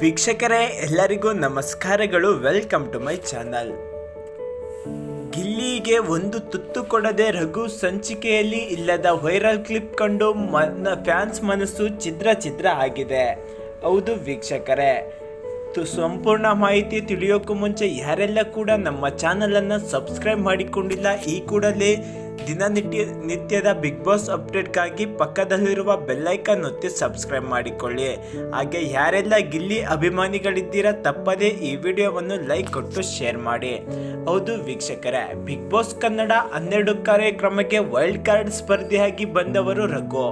ವೀಕ್ಷಕರೇ, ಎಲ್ಲರಿಗೂ ನಮಸ್ಕಾರಗಳು. ವೆಲ್ಕಮ್ ಟು ಮೈ ಚಾನಲ್ ಗಿಲ್ಲಿಗೆ ಒಂದು ತುತ್ತು ಕೊಡದೆ ರಘು ಸಂಚಿಕೆಯಲ್ಲಿ ಇಲ್ಲದ ವೈರಲ್ ಕ್ಲಿಪ್ ಕಂಡು ಮನ ಫ್ಯಾನ್ಸ್ ಮನಸ್ಸು ಛಿದ್ರ ಚಿದ್ರ ಆಗಿದೆ. ಹೌದು ವೀಕ್ಷಕರೇ, ತು- ಸಂಪೂರ್ಣ ಮಾಹಿತಿ ತಿಳಿಯೋಕ್ಕೂ ಮುಂಚೆ ಯಾರೆಲ್ಲ ಕೂಡ ನಮ್ಮ ಚಾನಲನ್ನು ಸಬ್ಸ್ಕ್ರೈಬ್ ಮಾಡಿಕೊಂಡಿಲ್ಲ, ಈ ಕೂಡಲೇ ದಿನನಿತ್ಯ ನಿತ್ಯದ ಬಿಗ್ ಬಾಸ್ ಅಪ್ಡೇಟ್ಗಾಗಿ ಪಕ್ಕದಲ್ಲಿರುವ ಬೆಲ್ಲೈಕನ್ ಒತ್ತಿ ಸಬ್ಸ್ಕ್ರೈಬ್ ಮಾಡಿಕೊಳ್ಳಿ. ಹಾಗೆ ಯಾರೆಲ್ಲ ಗಿಲ್ಲಿ ಅಭಿಮಾನಿಗಳಿದ್ದೀರಾ ತಪ್ಪದೇ ಈ ವಿಡಿಯೋವನ್ನು ಲೈಕ್ ಕೊಟ್ಟು ಶೇರ್ ಮಾಡಿ. ಹೌದು ವೀಕ್ಷಕರೇ, ಬಿಗ್ ಬಾಸ್ ಕನ್ನಡ ಹನ್ನೆರಡು ಕಾರ್ಯಕ್ರಮಕ್ಕೆ ವೈಲ್ಡ್ ಕಾರ್ಡ್ ಸ್ಪರ್ಧೆಯಾಗಿ ಬಂದವರು ರಘು.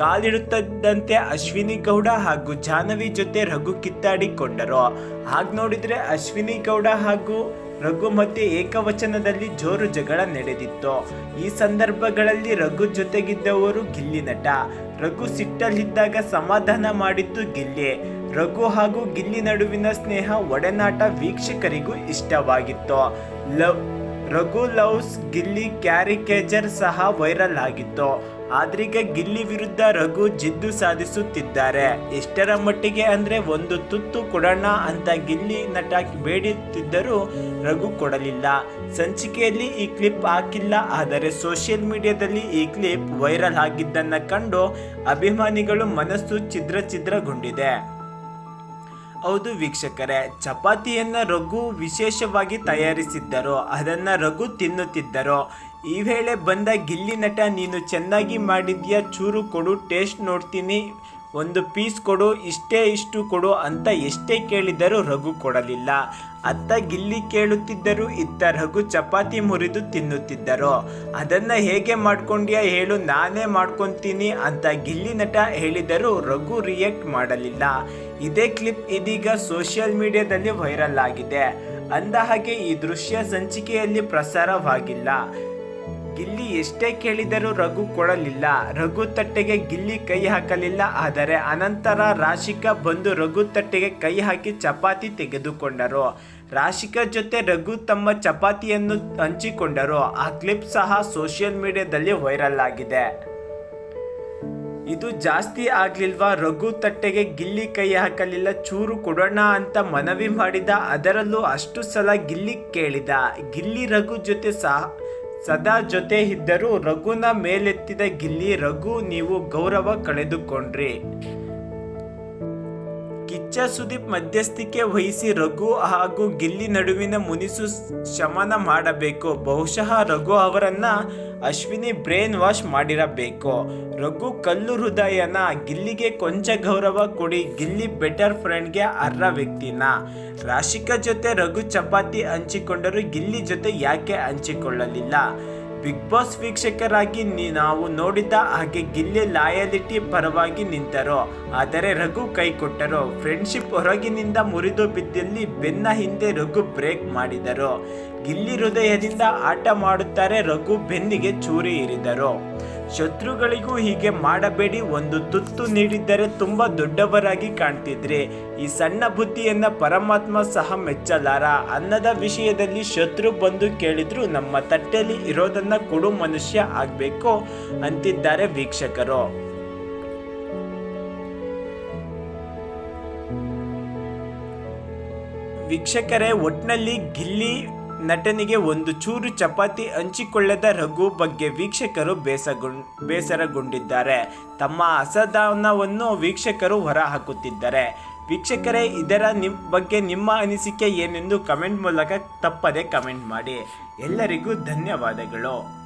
ಕಾಲಿಡುತ್ತಿದ್ದಂತೆ ಅಶ್ವಿನಿ ಗೌಡ ಹಾಗೂ ಜಾಹ್ನವಿ ಜೊತೆ ರಘು ಕಿತ್ತಾಡಿಕೊಂಡರು. ಹಾಗೆ ನೋಡಿದರೆ ಅಶ್ವಿನಿ ಗೌಡ ಹಾಗೂ ರಘು ಮಧ್ಯೆ ಏಕವಚನದಲ್ಲಿ ಜೋರು ಜಗಳ ನಡೆದಿತ್ತು. ಈ ಸಂದರ್ಭಗಳಲ್ಲಿ ರಘು ಜೊತೆಗಿದ್ದವರು ಗಿಲ್ಲಿ ನಟ. ರಘು ಸಿಟ್ಟಲ್ಲಿದ್ದಾಗ ಸಮಾಧಾನ ಮಾಡಿದ್ದು ಗಿಲ್ಲಿ. ರಘು ಹಾಗೂ ಗಿಲ್ಲಿ ನಡುವಿನ ಸ್ನೇಹ ಒಡನಾಟ ವೀಕ್ಷಕರಿಗೂ ಇಷ್ಟವಾಗಿತ್ತು. Love Raghu loves Gilli caricature ಸಹ ವೈರಲ್ ಆಗಿತ್ತು. ಆದ್ರೀಗ ಗಿಲ್ಲಿ ವಿರುದ್ಧ ರಘು ಜಿದ್ದು ಸಾಧಿಸುತ್ತಿದ್ದಾರೆ. ಎಷ್ಟರ ಮಟ್ಟಿಗೆ ಅಂದ್ರೆ ಒಂದು ತುತ್ತು ಕೊಡೋಣ ಅಂತ ಗಿಲ್ಲಿ ನಟ ಬೇಡುತ್ತಿದ್ದರೂ ರಘು ಕೊಡಲಿಲ್ಲ. ಸಂಚಿಕೆಯಲ್ಲಿ ಈ ಕ್ಲಿಪ್ ಹಾಕಿಲ್ಲ, ಆದರೆ ಸೋಷಿಯಲ್ ಮೀಡಿಯಾದಲ್ಲಿ ಈ ಕ್ಲಿಪ್ ವೈರಲ್ ಆಗಿದ್ದನ್ನ ಕಂಡು ಅಭಿಮಾನಿಗಳು ಮನಸ್ಸು ಛಿದ್ರ ಛಿದ್ರಗೊಂಡಿದೆ. ಹೌದು ವೀಕ್ಷಕರೇ, ಚಪಾತಿಯನ್ನು ರಘು ವಿಶೇಷವಾಗಿ ತಯಾರಿಸಿದ್ದರು, ಅದನ್ನು ರಘು ತಿನ್ನುತ್ತಿದ್ದರು. ಈ ವೇಳೆ ಬಂದ ಗಿಲ್ಲಿ ನಟ, ನೀನು ಚೆನ್ನಾಗಿ ಮಾಡಿದ್ಯಾ, ಚೂರು ಕೊಡು ಟೇಸ್ಟ್ ನೋಡ್ತೀನಿ. ಒಂದು ಪೀಸ್ ಕೊಡು, ಇಷ್ಟೇ ಇಷ್ಟು ಕೊಡು ಅಂತ ಎಷ್ಟೇ ಕೇಳಿದರೂ ರಘು ಕೊಡಲಿಲ್ಲ. ಅತ್ತ ಗಿಲ್ಲಿ ಕೇಳುತ್ತಿದ್ದರು, ಇತ್ತ ರಘು ಚಪಾತಿ ಮುರಿದು ತಿನ್ನುತ್ತಿದ್ದರು. ಅದನ್ನ ಹೇಗೆ ಮಾಡ್ಕೊಂಡ್ಯಾ ಹೇಳು, ನಾನೇ ಮಾಡ್ಕೊಂತೀನಿ ಅಂತ ಗಿಲ್ಲಿ ನಟ ಹೇಳಿದರೂ ರಘು ರಿಯಾಕ್ಟ್ ಮಾಡಲಿಲ್ಲ. ಇದೇ ಕ್ಲಿಪ್ ಇದೀಗ ಸೋಷಿಯಲ್ ಮೀಡಿಯಾದಲ್ಲಿ ವೈರಲ್ ಆಗಿದೆ. ಅಂದ ಹಾಗೆ ಈ ದೃಶ್ಯ ಸಂಚಿಕೆಯಲ್ಲಿ ಪ್ರಸಾರವಾಗಿಲ್ಲ. ಗಿಲ್ಲಿ ಎಷ್ಟೇ ಕೇಳಿದರೂ ರಘು ಕೊಡಲಿಲ್ಲ. ರಘು ತಟ್ಟೆಗೆ ಗಿಲ್ಲಿ ಕೈ ಹಾಕಲಿಲ್ಲ. ಆದರೆ ಅನಂತರ ರಾಶಿಕಾ ಬಂದು ರಘು ತಟ್ಟೆಗೆ ಕೈ ಹಾಕಿ ಚಪಾತಿ ತೆಗೆದುಕೊಂಡರು. ರಾಶಿಕಾ ಜೊತೆ ರಘು ತಮ್ಮ ಚಪಾತಿಯನ್ನು ಹಂಚಿಕೊಂಡರು. ಆ ಕ್ಲಿಪ್ ಸಹ ಸೋಷಿಯಲ್ ಮೀಡಿಯಾದಲ್ಲಿ ವೈರಲ್ ಆಗಿದೆ. ಇದು ಜಾಸ್ತಿ ಆಗ್ಲಿಲ್ವಾ? ರಘು ತಟ್ಟೆಗೆ ಗಿಲ್ಲಿ ಕೈ ಹಾಕಲಿಲ್ಲ. ಚೂರು ಕೊಡೋಣ ಅಂತ ಮನವಿ ಮಾಡಿದ ಅದರಲ್ಲೂ ಅಷ್ಟು ಸಲ ಗಿಲ್ಲಿ ಕೇಳಿದ. ಗಿಲ್ಲಿ ರಘು ಜೊತೆ ಸಹ ಸದಾ ಜೊತೆ ಇದ್ದರೂ ರಘುನ ಮೇಲೆತ್ತಿದ ಗಿಲ್ಲಿ ರಘು ನೀವು ಗೌರವ ಕಳೆದುಕೊಂಡ್ರಿ. ಕಿಚ್ಚ ಸುದೀಪ್ ಮಧ್ಯಸ್ಥಿಕೆ ವಹಿಸಿ ರಘು ಹಾಗೂ ಗಿಲ್ಲಿ ನಡುವಿನ ಮುನಿಸು ಶಮನ ಮಾಡಬೇಕು. ಬಹುಶಃ ರಘು ಅವರನ್ನ ಅಶ್ವಿನಿ ಬ್ರೇನ್ ವಾಶ್ ಮಾಡಿರಬೇಕು. ರಘು ಕಲ್ಲು ಹೃದಯನ ಗಿಲ್ಲಿಗೆ ಕೊಂಚ ಗೌರವ ಕೊಡಿ. ಗಿಲ್ಲಿ ಬೆಟರ್ ಫ್ರೆಂಡ್ಗೆ ಅರ್ಹ ವ್ಯಕ್ತಿನ. ರಾಶಿಕಾ ಜೊತೆ ರಘು ಚಪಾತಿ ಹಂಚಿಕೊಂಡರೂ. ಗಿಲ್ಲಿ ಜೊತೆ ಯಾಕೆ ಹಂಚಿಕೊಳ್ಳಲಿಲ್ಲ? ಬಿಗ್ ಬಾಸ್ ವೀಕ್ಷಕರಾಗಿ ನಾವು ನೋಡಿದ ಹಾಗೆ ಗಿಲ್ಲಿ ಲಾಯಲಿಟಿ ಪರವಾಗಿ ನಿಂತರು, ಆದರೆ ರಘು ಕೈ ಕೊಟ್ಟರು ಫ್ರೆಂಡ್ಶಿಪ್ ಹೊರಗಿನಿಂದ ಮುರಿದು ಬಿದ್ದಲ್ಲಿ ಬೆನ್ನ ಹಿಂದೆ ರಘು ಬ್ರೇಕ್ ಮಾಡಿದರು. ಗಿಲ್ಲಿ ಹೃದಯದಿಂದ ಆಟ ಮಾಡುತ್ತಾರೆ ರಘು ಬೆನ್ನಿಗೆ ಚೂರಿ ಇರಿದರು. ಶತ್ರುಗಳಿಗೂ ಹೀಗೆ ಮಾಡಬೇಡಿ. ಒಂದು ತುತ್ತು ನೀಡಿದ್ದರೆ ತುಂಬ ದೊಡ್ಡವರಾಗಿ ಕಾಣ್ತಿದ್ರಿ. ಈ ಸಣ್ಣ ಬುದ್ಧಿಯನ್ನ ಪರಮಾತ್ಮ ಸಹ ಮೆಚ್ಚಲಾರ. ಅನ್ನದ ವಿಷಯದಲ್ಲಿ ಶತ್ರು ಬಂದು ಕೇಳಿದ್ರು ನಮ್ಮ ತಟ್ಟೆಯಲ್ಲಿ ಇರೋದನ್ನ ಕೊಡು ಮನುಷ್ಯ ಆಗ್ಬೇಕು ಅಂತಿದ್ದಾರೆ ವೀಕ್ಷಕರು. ವೀಕ್ಷಕರೇ ಒಟ್ಟಿನಲ್ಲಿ ಗಿಲ್ಲಿ ನಟನಿಗೆ ಒಂದು ಚೂರು ಚಪಾತಿ ಹಂಚಿಕೊಳ್ಳದ ರಘು ಬಗ್ಗೆ ವೀಕ್ಷಕರು ಬೇಸರಗೊಂಡಿದ್ದಾರೆ. ತಮ್ಮ ಅಸಾಧಾನವನ್ನು ವೀಕ್ಷಕರು ಹೊರಹಾಕುತ್ತಿದ್ದಾರೆ. ವೀಕ್ಷಕರೇ, ಇದರ ನಿಮ್, ಬಗ್ಗೆ ನಿಮ್ಮ ಅನಿಸಿಕೆ ಏನೆಂದು ಕಮೆಂಟ್ ಮೂಲಕ ತಪ್ಪದೆ ಕಮೆಂಟ್ ಮಾಡಿ. ಎಲ್ಲರಿಗೂ ಧನ್ಯವಾದಗಳು.